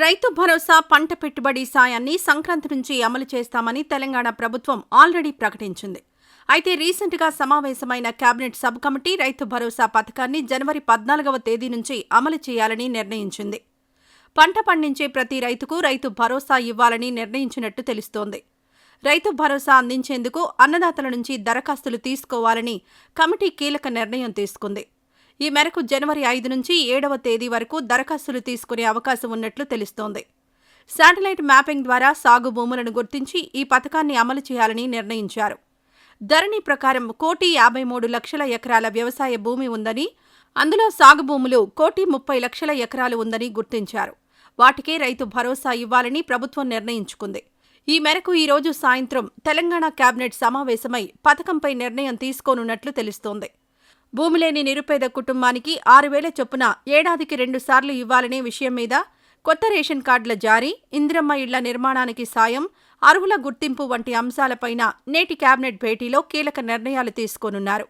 రైతు భరోసా పంట పెట్టుబడి సాయాన్ని సంక్రాంతి నుంచి అమలు చేస్తామని తెలంగాణ ప్రభుత్వం ఆల్రెడీ ప్రకటించింది. అయితే రీసెంట్గా సమావేశమైన cabinet sub committee Rythu Bharosa పథకాన్ని జనవరి పద్నాలుగవ తేదీ నుంచి అమలు చేయాలని నిర్ణయించింది. పంట పండించే ప్రతి రైతుకు రైతు భరోసా ఇవ్వాలని నిర్ణయించినట్టు తెలుస్తోంది. రైతు భరోసా అందించేందుకు అన్నదాతల నుంచి దరఖాస్తులు తీసుకోవాలని కమిటీ కీలక నిర్ణయం తీసుకుంది. ఈ మేరకు జనవరి ఐదు నుంచి ఏడవ తేదీ వరకు దరఖాస్తులు తీసుకునే అవకాశం ఉన్నట్లు తెలుస్తోంది. శాటిలైట్ మ్యాపింగ్ ద్వారా సాగు భూములను గుర్తించి ఈ పథకాన్ని అమలు చేయాలని నిర్ణయించారు. ధరణి ప్రకారం కోటి యాభై మూడు లక్షల ఎకరాల వ్యవసాయ భూమి ఉందని అందులో సాగు భూములు కోటి ముప్పై లక్షల ఎకరాలు ఉందని గుర్తించారు. వాటికే రైతు భరోసా ఇవ్వాలని ప్రభుత్వం నిర్ణయించుకుంది. ఈ మేరకు ఈ రోజు సాయంత్రం తెలంగాణ కేబినెట్ సమావేశమై పథకంపై నిర్ణయం తీసుకోనున్నట్లు తెలుస్తోంది. భూమి లేని నిరుపేద కుటుంబానికి ఆరు వేల చొప్పున ఏడాదికి రెండు సార్లు ఇవ్వాలనే విషయం మీద కొత్త రేషన్ కార్డుల జారీ ఇందిరమ్మ ఇళ్ళ నిర్మాణానికి సాయం అర్హుల గుర్తింపు వంటి అంశాలపైన నేటి కేబినెట్ భేటీలో కీలక నిర్ణయాలు తీసుకోనున్నారు.